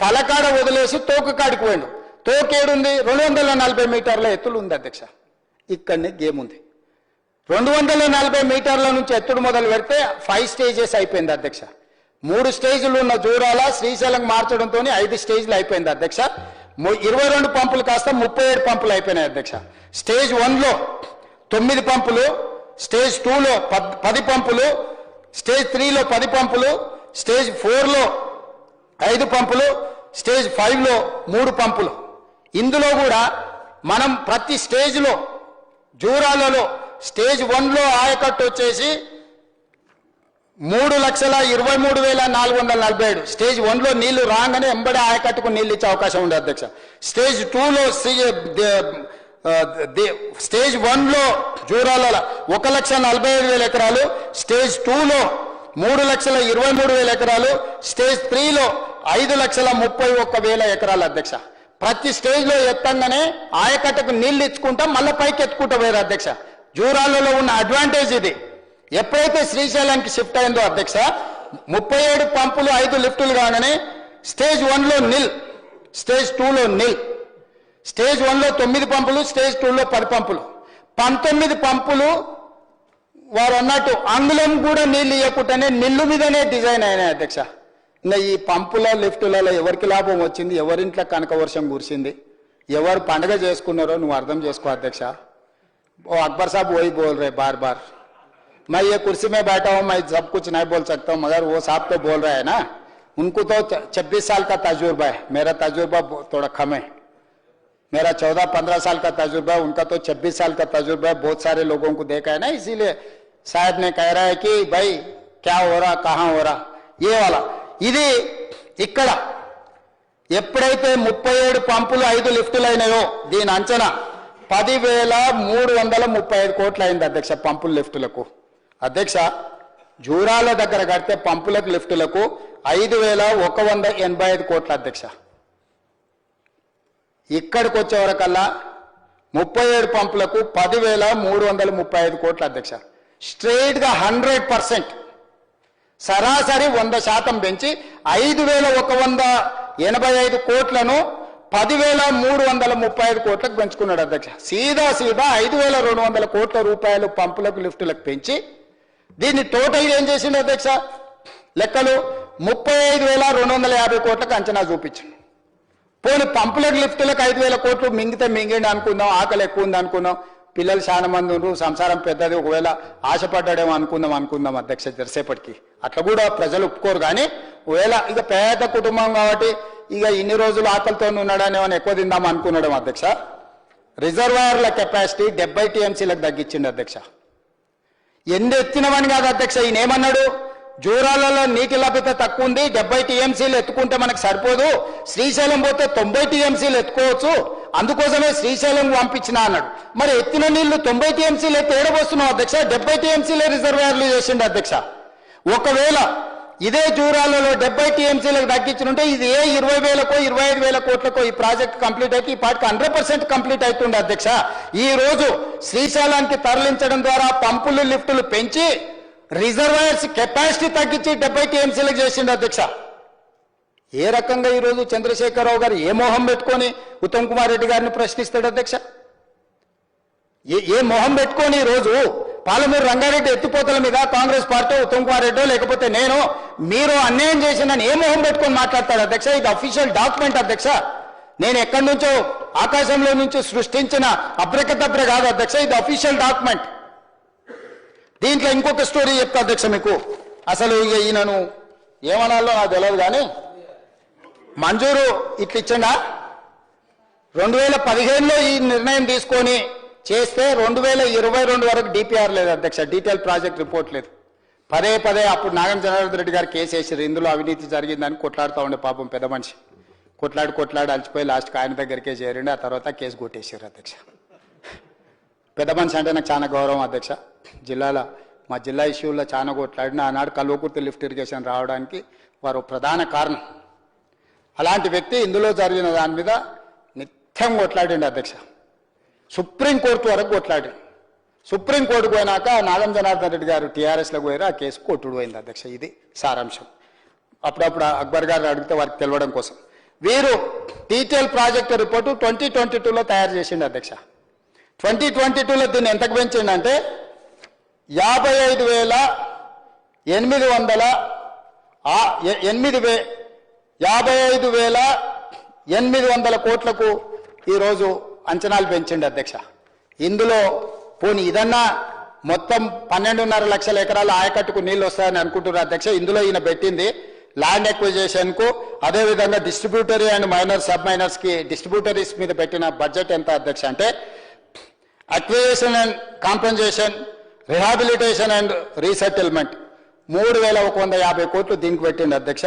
తలకాడ వదిలేసి తోక కాడికి పోయిండు. తోకేడుంది రెండు వందల నలభై మీటర్ల ఎత్తులు ఉంది అధ్యక్ష. ఇక్కడనే గేమ్ ఉంది. రెండు వందల నలభై మీటర్ల నుంచి ఎత్తుడు మొదలు పెడితే ఫైవ్ స్టేజెస్ అయిపోయింది అధ్యక్ష. మూడు స్టేజ్లు ఉన్న జూరాల శ్రీశైలం మార్చడంతో ఐదు స్టేజ్లు అయిపోయింది అధ్యక్ష. ఇరవై రెండు పంపులు కాస్త ముప్పై ఏడు పంపులు అయిపోయినాయి అధ్యక్ష. స్టేజ్ వన్లో తొమ్మిది పంపులు స్టేజ్ టూలో పద్ పది పంపులు స్టేజ్ త్రీలో పది పంపులు స్టేజ్ ఫోర్లో ఐదు పంపులు స్టేజ్ ఫైవ్లో మూడు పంపులు. ఇందులో కూడా మనం ప్రతి స్టేజ్లో జూరాలలో స్టేజ్ వన్లో ఆయకట్టు వచ్చేసి మూడు లక్షల ఇరవై మూడు వేల నాలుగు వందల నలభై ఏడు. స్టేజ్ వన్లో నీళ్ళు రాగానే ఎంబడే ఆయకట్టుకు నీళ్ళు ఇచ్చే అవకాశం ఉంది అధ్యక్ష. స్టేజ్ టూలో స్టేజ్ వన్లో జూరాల ఒక లక్ష నలభై ఐదు వేల ఎకరాలు స్టేజ్ టూలో మూడు లక్షల ఇరవై మూడు వేల ఎకరాలు స్టేజ్ త్రీలో ఐదు లక్షల ముప్పై ఒక్క వేల ఎకరాలు అధ్యక్ష. ప్రతి స్టేజ్లో ఎత్తంగానే ఆయకట్టకు నీళ్ళు ఇచ్చుకుంటా మళ్ళీ పైకి ఎత్తుకుంటా పోయారు అధ్యక్ష. జూరాలలో ఉన్న అడ్వాంటేజ్ ఇది. ఎప్పుడైతే శ్రీశైలానికి షిఫ్ట్ అయిందో అధ్యక్ష ముప్పై ఏడు పంపులు ఐదు లిఫ్టులు కాగానే స్టేజ్ వన్లో నిల్ స్టేజ్ టూలో నిల్. స్టేజ్ వన్లో తొమ్మిది పంపులు స్టేజ్ టూలో పది పంపులు. పంతొమ్మిది పంపులు వారు అన్నట్టు అంగుళం కూడా నీళ్ళు ఇవ్వకుండానే నిల్లు మీదనే డిజైన్ అయినాయి అధ్యక్ష. ఇంకా ఈ పంపుల లిఫ్టులలో ఎవరికి లాభం వచ్చింది ఎవరింట్లో కనక వర్షం కురిసింది ఎవరు పండగ చేసుకున్నారో నువ్వు అర్థం చేసుకో అధ్యక్ష ओ अकबर साहब वही बोल रहे बार बार मैं ये कुर्सी में बैठा हूं मैं सब कुछ नहीं बोल सकता हूं मगर वो साहब तो बोल रहे हैं ना उनको तो छब्बीस साल का तजुर्बा है मेरा तजुर्बा बहु- थोड़ा कम है मेरा चौदह पंद्रह साल का तजुर्बा है उनका तो छब्बीस साल का तजुर्बा है बहुत सारे लोगों को देखा है ना इसीलिए शायद ने कह रहा है कि भाई क्या हो रहा कहाँ हो रहा ये वाला ఇది ఇక్కడ ఎప్పుడైతే ముప్పై ఏడు పంపులు ఐదు లిఫ్టులు అయినాయో దీని అంచనా పదివేల మూడు వందల ముప్పై ఐదు కోట్లు అయింది అధ్యక్ష పంపుల లిఫ్టులకు. అధ్యక్ష జూరాల దగ్గర కడితే పంపులకు లిఫ్టులకు ఐదు వేల ఒక వంద ఎనభై ఐదు కోట్ల అధ్యక్ష. ఇక్కడికి వచ్చేవరకల్లా ముప్పై ఏడు పంపులకు పదివేల మూడు వందల ముప్పై ఐదు కోట్ల అధ్యక్ష. స్ట్రైట్గా హండ్రెడ్ పర్సెంట్ సరాసరి వంద శాతం పెంచి ఐదు వేల ఒక వంద ఎనభై ఐదు కోట్లను పదివేల మూడు వందల ముప్పై ఐదు కోట్లకు పెంచుకున్నాడు అధ్యక్ష. సీదా సీదా ఐదు వేల రెండు వందల కోట్ల రూపాయలు పంపులకు లిఫ్టులకు పెంచి దీన్ని టోటల్గా ఏం చేసింది అధ్యక్ష? లెక్కలు ముప్పై ఐదు వేల రెండు వందల యాభై కోట్లకు అంచనా చూపించింది పోనీ పంపులకు లిఫ్టులకు ఐదు వేల కోట్లు మింగితే మింగిండి అనుకుందాం ఆకలి ఎక్కువ ఉంది అనుకుందాం పిల్లలు చాలా మంది ఉన్నారు సంసారం పెద్దది ఒకవేళ ఆశపడ్డాడేమో అనుకుందాం అనుకుందాం అధ్యక్ష జరిసేపటికి. అట్లా కూడా ప్రజలు ఒప్పుకోరు కానీ ఒకవేళ ఇక పేద కుటుంబం కాబట్టి ఇక ఇన్ని రోజులు ఆకలితో ఉన్నాడని ఏమైనా ఎక్కువ తిందాం అనుకున్నాడు అధ్యక్ష. రిజర్వాయర్ల కెపాసిటీ డెబ్బై టీఎంసీలకు తగ్గించింది అధ్యక్ష. ఎన్ని ఎత్తినవని కాదు అధ్యక్ష ఈయన ఏమన్నాడు? జూరాలలో నీటి లభ్యత తక్కువ ఉంది డెబ్బై టీఎంసీలు ఎత్తుకుంటే మనకు సరిపోదు. శ్రీశైలం పోతే తొంభై టీఎంసీలు ఎత్తుకోవచ్చు. అందుకోసమే శ్రీశైలం పంపించిన అన్నాడు. మరి ఎత్తిన నీళ్ళు తొంభై టీఎంసీలు ఎత్తి అధ్యక్ష డెబ్బై టీఎంసీలే రిజర్వాయర్లు చేసిండు అధ్యక్ష. ఒకవేళ ఇదే జూరాలలో డెబ్బై టీఎంసీలకు తగ్గించుంటే ఇది ఏ ఇరవై వేలకో ఇరవై ఐదు వేల కోట్లకో ఈ ప్రాజెక్ట్ కంప్లీట్ అయితే ఈ పాటికి హండ్రెడ్ పర్సెంట్ కంప్లీట్ అవుతుండే అధ్యక్ష. ఈ రోజు శ్రీశైలానికి తరలించడం ద్వారా పంపులు లిఫ్టులు పెంచి రిజర్వాయర్స్ కెపాసిటీ తగ్గించి డెబ్బై టీఎంసీలకు చేసిండు అధ్యక్ష. ఏ రకంగా ఈరోజు చంద్రశేఖరరావు గారు ఏ మోహం పెట్టుకొని ఉత్తమ్ కుమార్ రెడ్డి గారిని ప్రశ్నిస్తాడు అధ్యక్ష? ఏ ఏ మొహం పెట్టుకొని ఈరోజు రోజు పాలమూరు రంగారెడ్డి ఎత్తిపోతల మీద కాంగ్రెస్ పార్టీ ఉత్తమ్ కుమార్ రెడ్డో లేకపోతే నేను మీరు అన్యాయం చేసిందని ఏ మొహం పెట్టుకొని మాట్లాడతాడు అధ్యక్ష? ఇది అఫీషియల్ డాక్యుమెంట్ అధ్యక్ష. నేను ఎక్కడి నుంచో ఆకాశంలో నుంచి సృష్టించిన అబ్రకదబ్ర కాదు అధ్యక్ష ఇది అఫీషియల్ డాక్యుమెంట్ దీంట్లో ఇంకొక స్టోరీ చెప్తా అధ్యక్ష మీకు. అసలు ఈయనను ఏమనాలో నాకు తెలియదు కానీ మంజూరు ఇట్లా ఇచ్చిండా? రెండు వేల పదిహేనులో ఈ నిర్ణయం తీసుకొని చేస్తే రెండు వేల ఇరవై రెండు వరకు డిపిఆర్ లేదు అధ్యక్ష డీటెయిల్ ప్రాజెక్ట్ రిపోర్ట్ లేదు. పదే పదే అప్పుడు నాగం జనార్దన్ రెడ్డి గారు కేసు వేసారు. ఇందులో అవినీతి జరిగిందని కొట్లాడుతూ ఉండే పాపం పెద్ద మనిషి. కొట్లాడి కొట్లాడి అలసిపోయి లాస్ట్కి ఆయన దగ్గరికే చేరిండి. ఆ తర్వాత కేసు కొట్టేసారు అధ్యక్ష. పెద్ద మనిషి అంటే నాకు చాలా గౌరవం అధ్యక్ష. జిల్లాలో మా జిల్లా ఇష్యూలో చాలా కొట్లాడిన ఆనాడు కల్వకుర్తి లిఫ్ట్ ఇరిగేషన్ రావడానికి వారు ప్రధాన కారణం. అలాంటి వ్యక్తి ఇందులో జరిగిన దాని మీద నిత్యం కొట్లాడండి అధ్యక్ష. సుప్రీంకోర్టు వరకు కొట్లాడి సుప్రీంకోర్టుకు పోయినాక నాగం జనార్దన్ రెడ్డి గారు టీఆర్ఎస్లోకి పోయారు ఆ కేసు కొట్టుడు పోయింది అధ్యక్ష. ఇది సారాంశం. అప్పుడప్పుడు అక్బర్ గారు అడిగితే వారికి తెలవడం కోసం. వీరు detail project report twenty twenty టూలో తయారు చేసిండు అధ్యక్ష. ట్వంటీ ట్వంటీ టూలో దీన్ని ఎంతకు పెంచిండంటే యాభై ఐదు వేల ఎనిమిది వందల ఎనిమిది వే యాభై ఐదు వేల ఎనిమిది వందల కోట్లకు ఈరోజు అంచనాలు పెంచిండు అధ్యక్ష. ఇందులో పోనీ ఇదన్నా మొత్తం పన్నెండున్నర లక్షల ఎకరాల ఆయకట్టుకు నీళ్ళు వస్తాయని అనుకుంటున్నారు అధ్యక్ష. ఇందులో ఈయన పెట్టింది ల్యాండ్ ఎక్విజేషన్కు అదేవిధంగా డిస్ట్రిబ్యూటరీ అండ్ మైనర్ సబ్ మైనర్స్కి డిస్ట్రిబ్యూటరీస్ మీద పెట్టిన బడ్జెట్ ఎంత అధ్యక్ష అంటే acquisition and compensation rehabilitation and resettlement మూడు వేల ఒక వంద యాభై కోట్లు దీనికి పెట్టిండు అధ్యక్ష.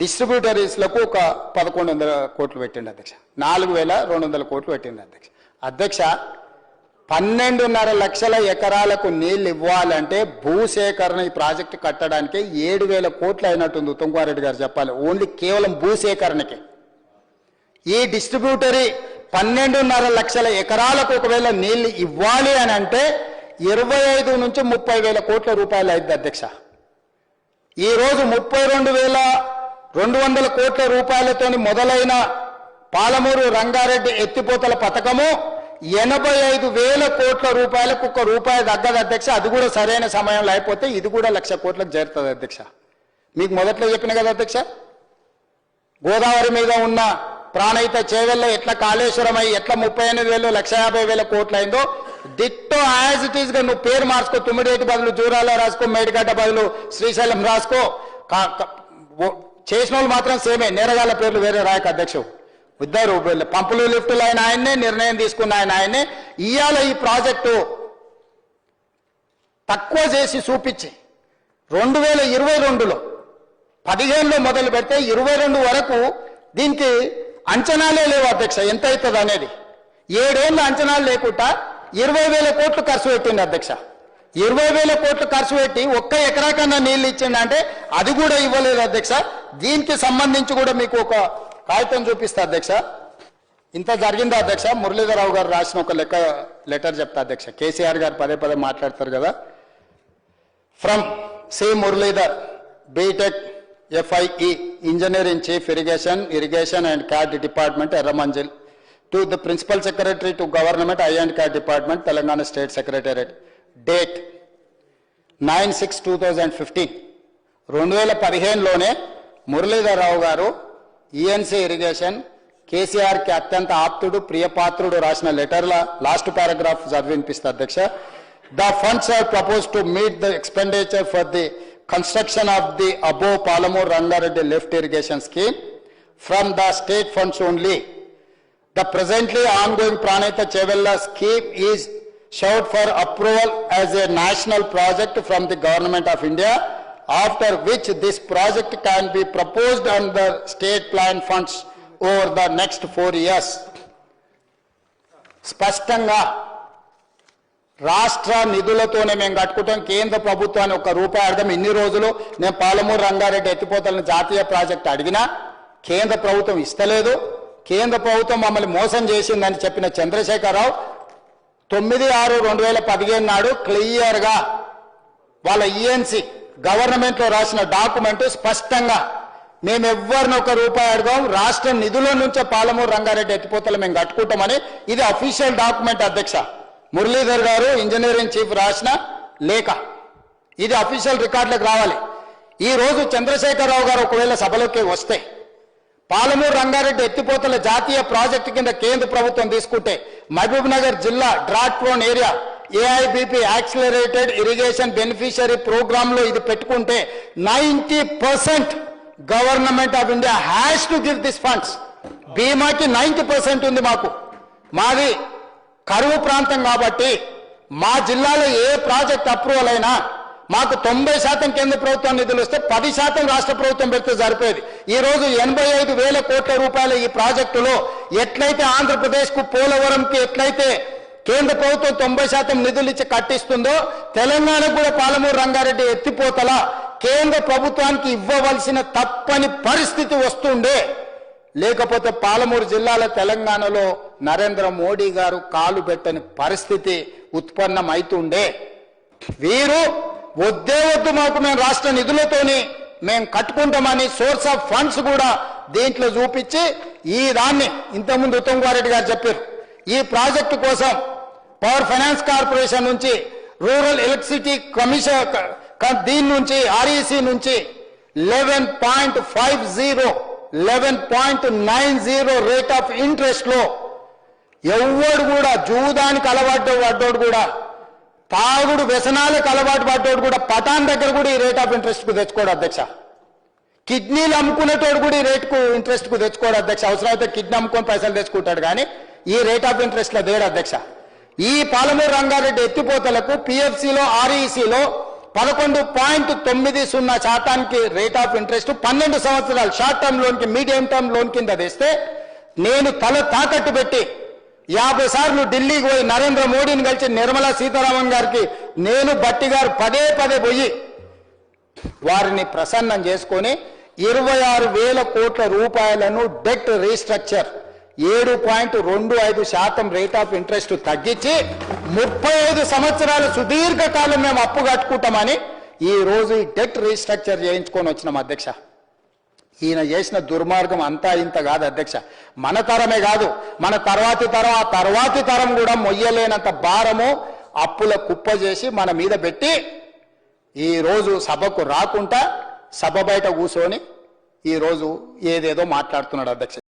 డిస్ట్రిబ్యూటరీస్లకు ఒక పదకొండు వందల కోట్లు పెట్టిండు అధ్యక్ష. నాలుగు వేల రెండు వందల కోట్లు పెట్టిండు అధ్యక్ష. అధ్యక్ష పన్నెండున్నర లక్షల ఎకరాలకు నీళ్ళు ఇవ్వాలంటే భూసేకరణ ఈ ప్రాజెక్టు కట్టడానికి ఏడు వేల కోట్లు అయినట్టుంది ఉత్తమ్ గారు చెప్పాలి. ఓన్లీ కేవలం భూసేకరణకి. ఈ డిస్ట్రిబ్యూటరీ పన్నెండున్నర లక్షల ఎకరాలకు ఒకవేళ నీళ్ళు ఇవ్వాలి అని అంటే ఇరవై ఐదు నుంచి ముప్పై వేల కోట్ల రూపాయలు అయింది అధ్యక్ష. ఈరోజు ముప్పై రెండు వేల రెండు వందల కోట్ల రూపాయలతోని మొదలైన పాలమూరు రంగారెడ్డి ఎత్తిపోతల పథకము ఎనభై ఐదు వేల కోట్ల రూపాయలకు ఒక రూపాయి తగ్గదు అధ్యక్ష. అది కూడా సరైన సమయంలో అయిపోతే ఇది కూడా లక్ష కోట్లకు చేరుతుంది అధ్యక్ష. మీకు మొదట్లో చెప్పిన కదా అధ్యక్ష. గోదావరి మీద ఉన్న ప్రాణహిత చేవెళ్ళ ఎట్లా కాళేశ్వరమై ఎట్లా ముప్పై ఎనిమిది వేలు లక్ష యాభై వేల కోట్లు అయిందో డిట్టో యాజ్ ఇట్ ఈస్గా నువ్వు పేరు మార్చుకో తుమ్మిడేటి బదులు జూరాల రాసుకో మేడిగడ్డ బదులు శ్రీశైలం రాసుకో చేసిన వాళ్ళు మాత్రం సేమే. నేరగాళ్ళ పేర్లు వేరే రాయక అధ్యక్షుడు. ఇద్దరు పంపులు లిఫ్టులు ఆయన ఆయన్నే నిర్ణయం తీసుకున్న ఆయన ఆయన్నే ఇవాళ ఈ ప్రాజెక్టు తక్కువ చేసి చూపించి రెండు వేల ఇరవై రెండులో పదిహేనులో మొదలు పెడితే ఇరవై రెండు వరకు దీనికి అంచనాలే లేవు అధ్యక్ష. ఎంత అవుతుంది అనేది? ఏడేళ్ళ అంచనాలు లేకుండా ఇరవై వేల కోట్లు ఖర్చు పెట్టింది అధ్యక్ష. ఇరవై వేల కోట్లు ఖర్చు పెట్టి ఒక్క ఎకరా కన్నా నీళ్ళు ఇచ్చిండంటే అది కూడా ఇవ్వలేదు అధ్యక్ష. దీనికి సంబంధించి కూడా మీకు ఒక కాగితం చూపిస్తా అధ్యక్ష. ఇంత జరిగిందా అధ్యక్ష? మురళీధరరావు గారు రాసిన ఒక లెక్క లెటర్ చెప్తా అధ్యక్ష. కేసీఆర్ గారు పదే పదే మాట్లాడతారు కదా. From C Muralidhar BTech FIE engineer in chief irrigation irrigation and CAD department Erramanzil to the principal secretary to government I and CAD department Telangana state secretariat date nine six two thousand fifteen రెండు వేల పదిహేనులోనే మురళీధరరావు గారు ENC irrigation కేసీఆర్కి అత్యంత ఆప్తుడు ప్రియపాత్రుడు రాసిన లెటర్ల last paragraph చదివినిపిస్తా అధ్యక్ష. The funds are propose to meet the expenditure for the construction of the above Palamuru Rangareddy lift irrigation scheme from the state funds only the presently ongoing Pranita Chevella scheme is sought for approval as a national project from the government of India after which this project can be proposed under state plan funds over the next four years. స్పష్టంగా రాష్ట్ర నిధులతోనే మేము కట్టుకుంటాం. కేంద్ర ప్రభుత్వాన్ని ఒక రూపాయి అడగం. ఇన్ని రోజులు నేను పాలమూరు రంగారెడ్డి ఎత్తిపోతలను జాతీయ ప్రాజెక్ట్ అడిగినా కేంద్ర ప్రభుత్వం ఇస్తలేదు. కేంద్ర ప్రభుత్వం మమ్మల్ని మోసం చేసిందని చెప్పిన చంద్రశేఖరరావు తొమ్మిది ఆరు రెండు వేల పదిహేను నాడు క్లియర్గా వాళ్ళ ఈఎన్సీ గవర్నమెంట్లో రాసిన డాక్యుమెంట్ స్పష్టంగా మేము ఎవరిని ఒక రూపాయి అడగాం రాష్ట్ర నిధుల నుంచే పాలమూరు రంగారెడ్డి ఎత్తిపోతలు మేము కట్టుకుంటామని ఇది అఫీషియల్ డాక్యుమెంట్ అధ్యక్ష. మురళీధర్ గారు ఇంజనీరింగ్ చీఫ్ రాసిన లేఖ. ఇది అఫీషియల్ రికార్డులకు రావాలి. ఈ రోజు చంద్రశేఖరరావు గారు ఒకవేళ సభలోకి వస్తే పాలమూరు రంగారెడ్డి ఎత్తిపోతల జాతీయ ప్రాజెక్టు కింద కేంద్ర ప్రభుత్వం తీసుకుంటే మహబూబ్ నగర్ జిల్లా drought area AIBP accelerated irrigation beneficiary ప్రోగ్రామ్లో ఇది పెట్టుకుంటే ninety percent government of India has to give this funds బీమాకి ninety percent ఉంది మాకు. మాది కరువు ప్రాంతం కాబట్టి మా జిల్లాలో ఏ ప్రాజెక్ట్ అప్రూవల్ అయినా మాకు తొంభై శాతం కేంద్ర ప్రభుత్వం నిధులు వస్తే పది శాతం రాష్ట్ర ప్రభుత్వం పెడితే సరిపోయేది. ఈ రోజు ఎనభై ఐదు వేల కోట్ల రూపాయల ఈ ప్రాజెక్టులో ఎట్లయితే ఆంధ్రప్రదేశ్కు పోలవరంకి ఎట్లయితే కేంద్ర ప్రభుత్వం తొంభై శాతం నిధులు ఇచ్చి కట్టిస్తుందో తెలంగాణ కూడా పాలమూరు రంగారెడ్డి ఎత్తిపోతల కేంద్ర ప్రభుత్వానికి ఇవ్వవలసిన తప్పని పరిస్థితి వస్తుండే. లేకపోతే పాలమూరు జిల్లాల తెలంగాణలో నరేంద్ర మోడీ గారు కాలు పెట్టని పరిస్థితి ఉత్పన్నమైతుండే. వీరు వద్దే వద్దు మాకు మేము రాష్ట్ర నిధులతోని మేము కట్టుకుంటామని సోర్స్ ఆఫ్ ఫండ్స్ కూడా దీంట్లో చూపించి ఈ దాన్ని ఇంతకుముందు ఉత్తమ్ కుమార్ రెడ్డి గారు చెప్పారు. ఈ ప్రాజెక్టు కోసం పవర్ ఫైనాన్స్ కార్పొరేషన్ నుంచి రూరల్ ఎలక్ట్రిసిటీ కమిషన్ దీని నుంచి ఆర్ఈసి నుంచి eleven point five zero eleven point nine zero rate of ఇంట్రెస్ట్లో ఎవడు కూడా జూదానికి అలవాటు పడ్డోడు కూడా తాగుడు వ్యసనాలకు అలవాటు పడ్డోడు కూడా పటాన్ దగ్గర కూడా ఈ రేట్ ఆఫ్ ఇంట్రెస్ట్కు తెచ్చుకోడు అధ్యక్ష. కిడ్నీలు అమ్ముకునేటోడు కూడా ఈ రేట్కు ఇంట్రెస్ట్కు తెచ్చుకోడు అధ్యక్ష. అవసరమైతే కిడ్నీ అమ్ముకొని పైసలు తెచ్చుకుంటాడు కానీ ఈ రేట్ ఆఫ్ ఇంట్రెస్ట్లో అధ్యక్ష. ఈ పాలమూరు రంగారెడ్డి ఎత్తిపోతలకు పిఎఫ్సిలో ఆర్ఈసిలో పదకొండు పాయింట్ తొమ్మిది సున్నా శాతానికి రేట్ ఆఫ్ ఇంట్రెస్ట్ పన్నెండు సంవత్సరాలు షార్ట్ టర్మ్ లోన్కి మీడియం టర్మ్ లోన్ కింద తెస్తే నేను తల తాకట్టు పెట్టి యాభై సార్లు ఢిల్లీకి పోయి నరేంద్ర మోడీని కలిసి నిర్మలా సీతారామన్ గారికి నేను బట్టి గారు పదే పదే పోయి వారిని ప్రసన్నం చేసుకొని ఇరవై ఆరు వేల కోట్ల రూపాయలను డెట్ రీస్ట్రక్చర్ ఏడు పాయింట్ రెండు ఐదు శాతం రేట్ ఆఫ్ ఇంట్రెస్ట్ తగ్గించి ముప్పై ఐదు సంవత్సరాలు సుదీర్ఘకాలం మేము అప్పు కట్టుకుంటామని ఈ రోజు ఈ డెట్ రీస్ట్రక్చర్ చేయించుకొని వచ్చినాం అధ్యక్ష. ఈయన చేసిన దుర్మార్గం అంతా ఇంత కాదు అధ్యక్ష. మన తరమే కాదు మన తర్వాతి తరం ఆ తర్వాతి తరం కూడా మొయ్యలేనంత భారము అప్పుల కుప్ప చేసి మన మీద పెట్టి ఈ రోజు సభకు రాకుండా సభ బయట కూర్చొని ఈ రోజు ఏదేదో మాట్లాడుతున్నాడు అధ్యక్ష.